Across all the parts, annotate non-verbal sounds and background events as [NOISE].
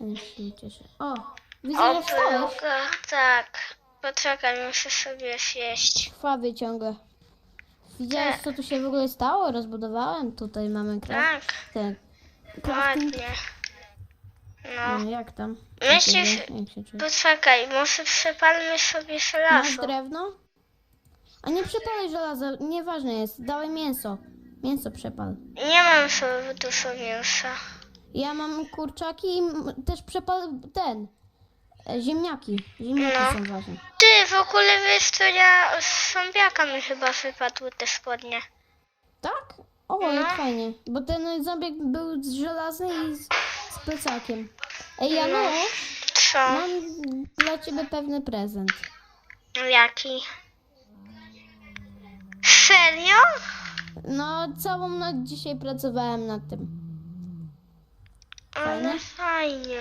Się cieszę. O, widzę, że wstałeś. tak. Poczekaj, muszę sobie zjeść. Krwawy ciągle. Widziałeś, Tak. co tu się w ogóle stało? Rozbudowałem. Tutaj mamy kra- Tak, te crafting. ładnie. No. No, jak tam? Myślisz- Jak się- jak się czujesz? Poczekaj, może przepalmy sobie Masz żelazo. drewno? A nie przepalaj żelaza, nieważne jest. Dawaj mięso. Mięso przepal. Nie mam sobie dużo mięsa. Ja mam kurczaki i m- też przepal ten. e, Ziemniaki. Ziemniaki No. są ważne. Ty, w ogóle wiesz co, ja z zombiaka mi chyba wypadły te spodnie. Tak? O, No. jak fajnie. Bo ten zombiek był z żelazny i z, z plecakiem. Ej, No. Janusz, Co? mam dla ciebie pewny prezent. Jaki? Serio? No, całą noc dzisiaj pracowałem nad tym. Ale fajnie.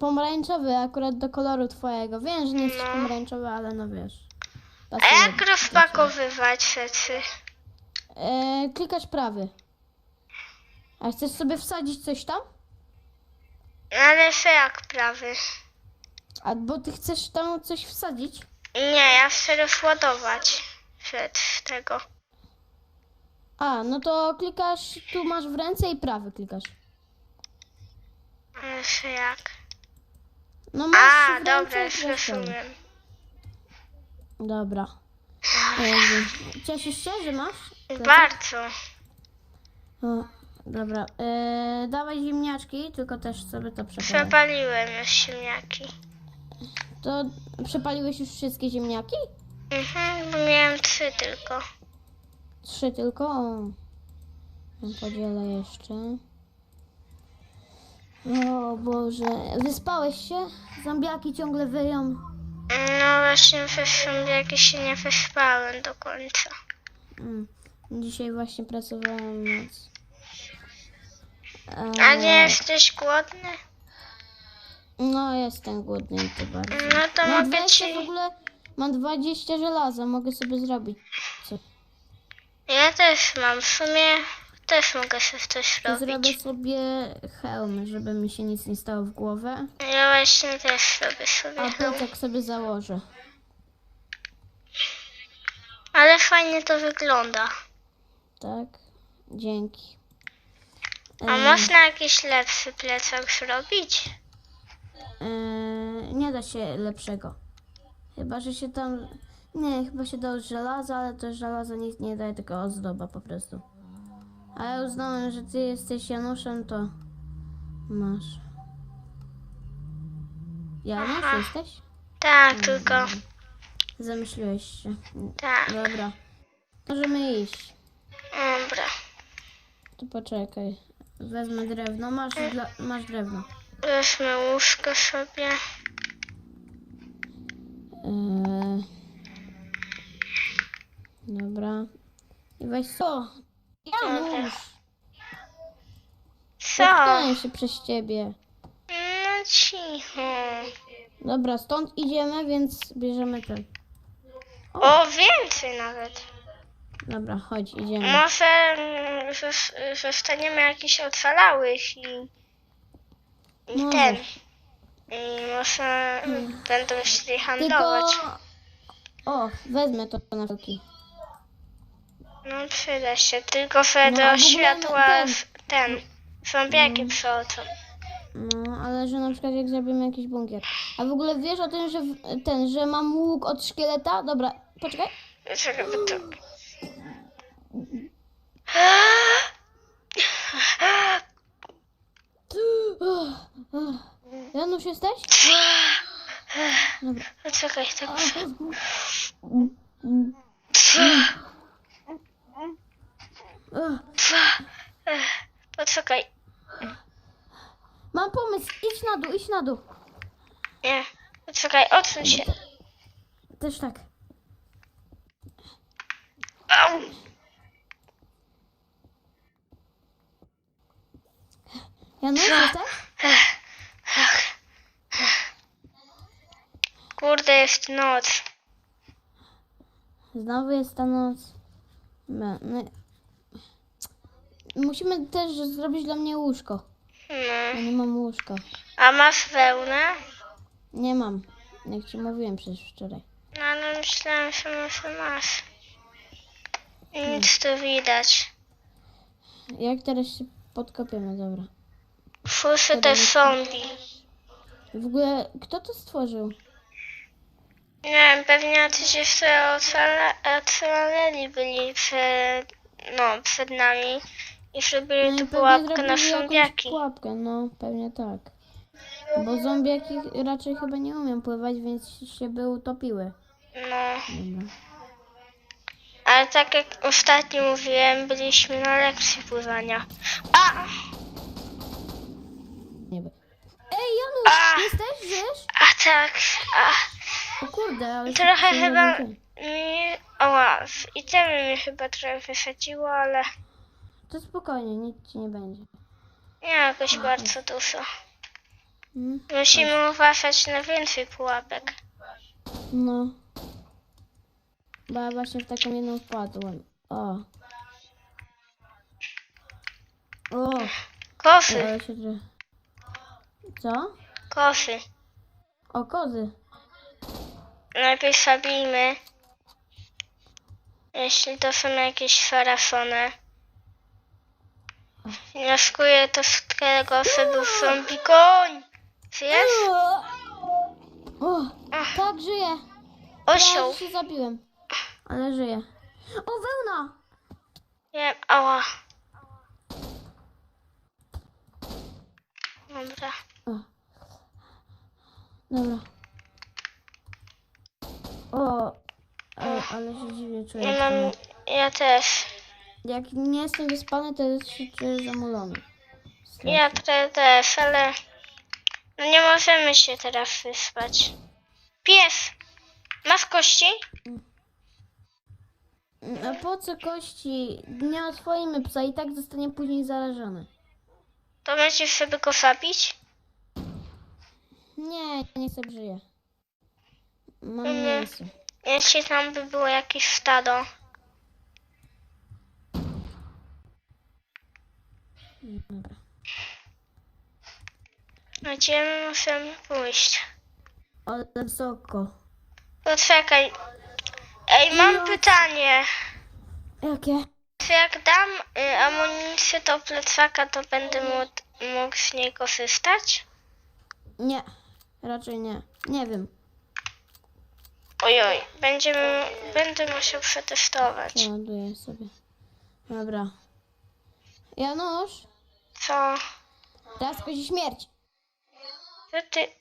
Pomarańczowy akurat do koloru twojego. Wiem, że nie jesteś No. pomarańczowy, ale no wiesz. A Pasuje. jak rozpakowywać rzeczy? E, klikasz prawy. A chcesz sobie wsadzić coś tam? Ale że jak prawy? Albo ty chcesz tam coś wsadzić? Nie, ja chcę rozładować rzecz z tego. A, no to klikasz, tu masz w ręce i prawy klikasz. Że jak? No masz A, ręce dobra, już prawy. rozumiem. Dobra. Jezu. Cieszysz się, że masz? Bardzo. O, dobra. E, dawaj ziemniaczki, tylko też sobie to przepalę. Przepaliłem już ziemniaki. To przepaliłeś już wszystkie ziemniaki? Mhm, bo miałem trzy tylko. Trzy tylko? O. Ja podzielę jeszcze. O Boże. Wyspałeś się? Zombiaki ciągle wyją. No właśnie zombiaki się nie wyspałem do końca. Mm. Dzisiaj właśnie pracowałem w noc. A E, nie jesteś głodny? No, jestem głodny i to bardzo. No to Mam mogę 20 ci... w ogóle, mam 20 żelaza, mogę sobie zrobić coś. Ja też mam, w sumie też mogę sobie coś To zrobię robić. sobie hełm, żeby mi się nic nie stało w głowę. Ja właśnie też robię A sobie hełm. plecak sobie założę. Ale fajnie to wygląda. Tak? Dzięki. A można jakiś lepszy plecak zrobić? e, nie da się lepszego. Chyba, że się tam... Nie, chyba się da z żelaza, ale to żelazo nic nie daje, tylko ozdoba po prostu. A ja uznałem, że ty jesteś Januszem, to masz. Janusz Aha. jesteś? Tak, tylko Zamyśliłeś się. tak. Dobra. Możemy iść. Dobra. To poczekaj. Wezmę drewno. Masz, dla, masz drewno. Weźmy łóżko sobie. Eee, dobra. I weź co? Janusz! Co? Spotkałem się przez ciebie. No cicho. Dobra, stąd idziemy, więc bierzemy ten. O, więcej nawet. Dobra, chodź, idziemy. Może mm, zos- zostaniemy jakiś ocalałych i, i Może. ten. I może będą szli Tylko... handlować. O, wezmę to na wszelki. No przyda się, tylko że No, do a w ogóle światła ten- w- ten. Zombiaki przechodzą. No, ale że na przykład jak zrobimy jakiś bunkier. A w ogóle wiesz o tym, że w- ten, że mam łuk od szkieleta? Dobra, poczekaj. Czekaj, bo to... Janusz jesteś? Dobra. No czekaj, tak. Poczekaj. Mam pomysł, idź na dół, idź na dół. Nie. Poczekaj, odsuń się. Też tak. Au! Janusz jesteś? Kurde, jest noc. Znowu jest ta noc. No, no. Musimy też zrobić dla mnie łóżko. No. Ja nie mam łóżka. A masz wełnę? Nie mam. Jak ci mówiłem przecież wczoraj. No ale myślałem, że może masz. Nic tu widać. Jak teraz się podkopiemy, dobra. Słyszę też zombie. W ogóle, kto to stworzył? Nie wiem, pewnie jacyś jeszcze ocala- ocaleli byli przed, no, przed nami i zrobili No pewnie pułapkę na zombiaki. pułapkę, no pewnie tak. Bo zombiaki raczej chyba nie umiem pływać, więc się by utopiły. No, Dobra. ale tak jak ostatnio mówiłem, byliśmy na lekcji pływania. A! Nie by. Ej, Janusz, A! jesteś, wiesz? A tak, a O kurde, ale... trochę się chyba mi... Oła, w itemy mnie chyba trochę wysadziło, ale To spokojnie, nic ci nie będzie. nie jakoś bardzo dużo. Mm? Musimy uważać na więcej pułapek. No. Bo ja właśnie w taką jedną wpadłem. O. O, Kosy, ale się... Co? kosy. O, kozy. Najpierw zabijmy. Jeśli to są jakieś farafony. Wnioskuję to z tego, był zombie koń. Żyjesz? O, tak, żyję. Osioł. Ja się zabiłem. Ale żyję. O, wełna! Nie, ała. Dobra. O. Dobra. O, ale, ale się dziwnie czuję. Ja mam, ja też. Jak nie jestem wyspany, to jest się czuję zamulony. Strasznie. Ja te- też, ale no nie możemy się teraz wyspać. Pies! Masz kości? A po co kości? Nie oswoimy psa i tak zostanie później zarażony. To będziesz sobie go zabić? Nie, nie chcę żyje. Mam Mhm. mięso. Jeśli tam by było jakieś stado. Dobra. Gdzie my musimy pójść? Ale wysoko. Poczekaj. Ej, mam pytanie. Jakie? Czy jak dam y, amunicję do plecaka, to będę mógł, mógł z niej korzystać? Nie, raczej nie. Nie wiem. Ojoj, będziemy, będę musiał przetestować. Ładuję sobie. Dobra. Janusz, Co? teraz kozi śmierć. Co ty?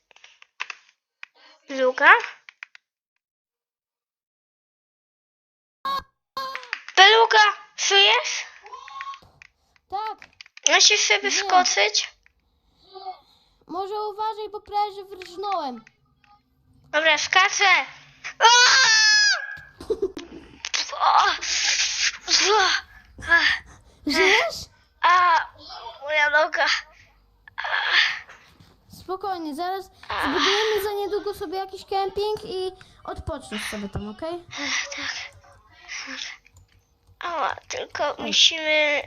Luga? Beluga, żyjesz? Tak, Musisz sobie Nie. skoczyć? może uważaj, bo prawie wrżnąłem. Dobra, skaczę. Żyjesz? A! Moja noga. Spokojnie, zaraz zbudujemy za niedługo sobie jakiś kemping i odpoczniesz sobie tam, okej? Tak. Ała, tylko musimy...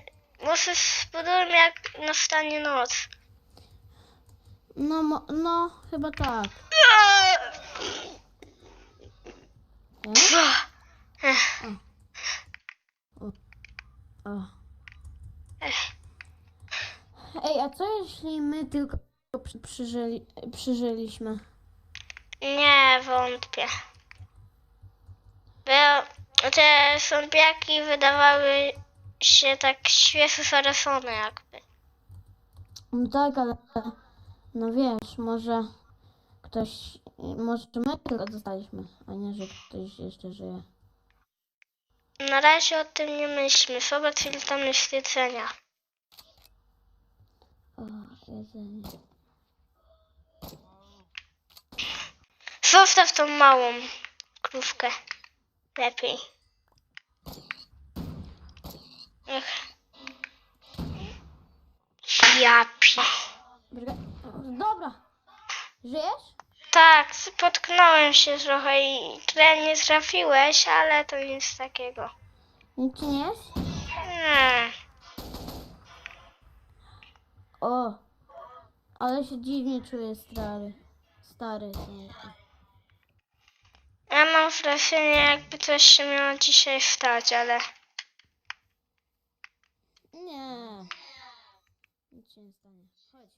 Może spróbujmy jak nastanie noc. No, mo- no, chyba tak. E? O. Ej, a co jeśli my tylko przy- przyżyli, przyżyliśmy? Nie, wątpię. Bo te zombiaki wydawały się tak świeżo zarosone jakby. No tak, ale no wiesz, może ktoś, może my tylko dostaliśmy, a nie, że ktoś jeszcze żyje. Na razie o tym nie myślmy. Zobacz ile tam jest jedzenia. O, jedzenie. Zostaw tą małą krówkę. Lepiej. Ech. Ja pi... Dobra. Żyjesz? Tak, spotknąłem się trochę i tyle nie trafiłeś, ale to nic takiego. Nic nie jest? Nie. O, Ale się dziwnie czuję stary. Stary. znowu. Ja mam wrażenie, jakby coś się miało dzisiaj stać, ale Nie. Nic się nie stanie. Chodź.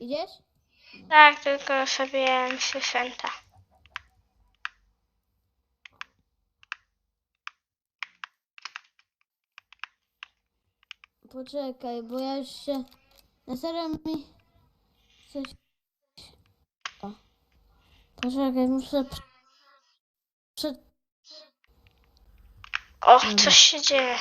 Idziesz? tak, tylko sobie święta. Poczekaj, bo ja już się... Na serio mi... Coś... O. Poczekaj, muszę... Przed... Och, coś się dzieje.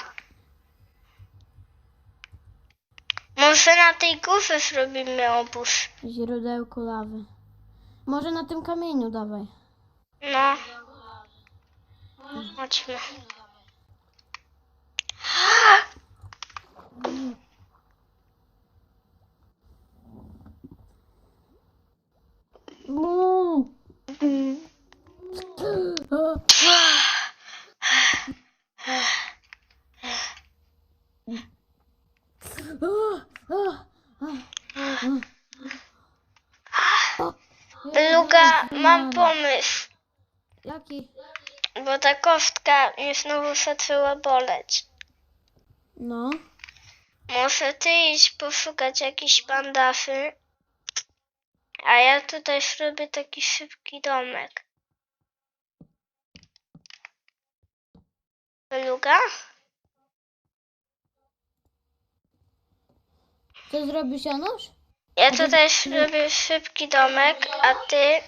Może na tej górze zrobimy obóz. Źródełko lawy. Może na tym kamieniu dawaj. No. Chodźmy. O. Beluga, mam pomysł. Jaki? Bo ta kostka mnie znowu zaczęła boleć. No. Może ty idź poszukać jakiejś bandaży, a ja tutaj zrobię taki szybki domek. Beluga? Co zrobisz, Janusz? Ja tutaj zrobię szybki domek, a ty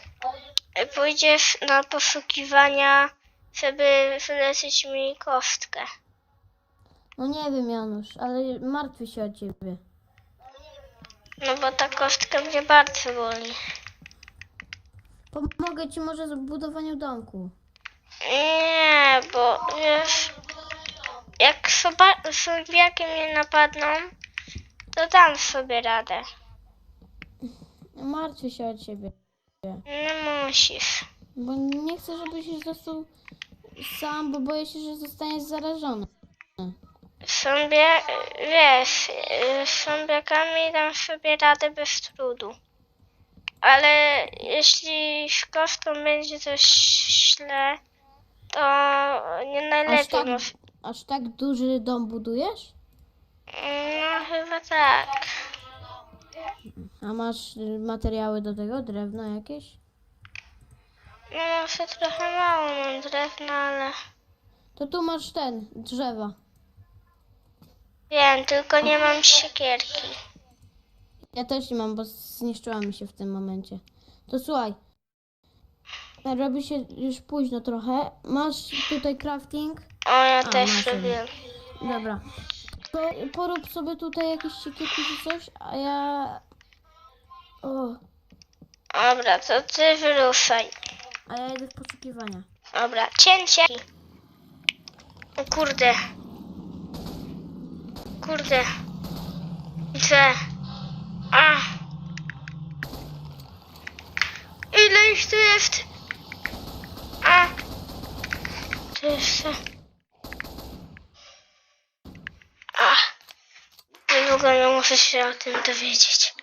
pójdziesz na poszukiwania, żeby wylecieć mi kostkę. No nie wiem, Janusz, ale martwię się o ciebie. No bo ta kostka mnie bardzo boli. Pomogę ci może w budowaniu domku. Nie, bo wiesz, jak zombiaki mnie napadną, to dam sobie radę. Martwię się o ciebie. Nie musisz. Bo nie chcę, żebyś został sam, bo boję się, że zostaniesz zarażony. Sobie, wiesz, y, z zombiakami dam sobie radę bez trudu. Ale jeśli z kostką będzie coś źle, to nie Aż najlepiej tak, może. aż tak duży dom budujesz? No chyba tak. A masz y, materiały do tego? Drewno jakieś? No może trochę mało mam drewna, ale... To tu masz ten, drzewa. Wiem, tylko nie mam siekierki. Ja też nie mam, bo zniszczyła mi się w tym momencie. To słuchaj. Robi się już późno trochę. Masz tutaj crafting. O, ja A, też masz robiłem. Dobra. To porób sobie tutaj jakieś siekierki czy coś, a ja... O, Dobra, to ty wyruszaj. a ja idę w poszukiwania. Dobra, cięcie. O kurde. Kurde. Widzę. A. Ile ich tu jest? A. Tu jeszcze. A. Długo nie muszę się o tym dowiedzieć.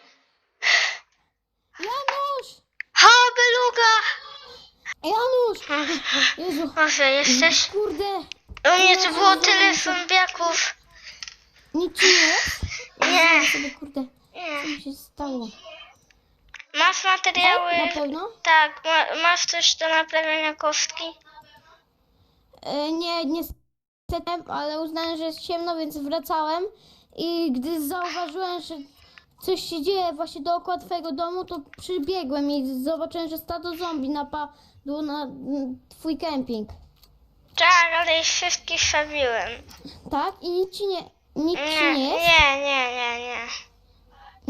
Janusz! Ha, beluga! Janusz! [LAUGHS] Jezu, Może jesteś? kurde! U mnie tu było tyle zombiaków. Nic nie jest? Nie. Sobie, kurde, co mi się stało? Masz materiały? Na pewno? Tak, ma, masz coś do naprawiania kostki? E, nie, niestety, ale uznałem, że jest ciemno, więc wracałem i gdy zauważyłem, że coś się dzieje właśnie dookoła twojego domu, to przybiegłem i zobaczyłem, że stado zombie napadło na mm, twój kemping. Tak, ale ich wszystkich zabiłem. Tak? I nic ci nie, nic ci Nie, nie jest? nie, nie, nie, nie.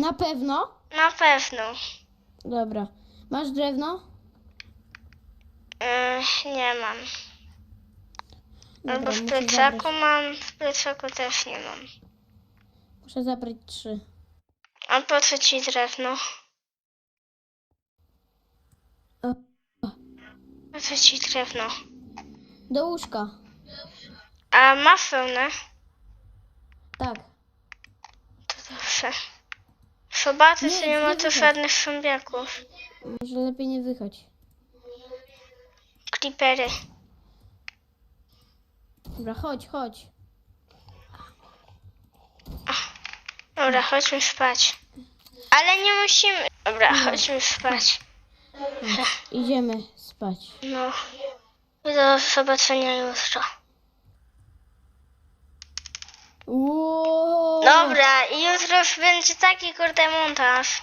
Na pewno? Na pewno. Dobra. Masz drewno? Nie mam. Albo w muszę plecaku zabrać, mam, w plecaku też nie mam. muszę zabrać trzy. A po co ci drewno? O, Po co ci drewno? Do łóżka. A ma pełne? Tak. To dobrze. Zobaczę, Nie, czy nie ma tu wychodź. żadnych zombiaków. Może lepiej nie wychodź. Creepery. Dobra, chodź, chodź. Dobra, chodźmy spać. Ale nie musimy. Dobra, chodźmy spać. Idziemy spać. No. Do zobaczenia jutro. Dobra, i jutro już będzie taki kurde montaż.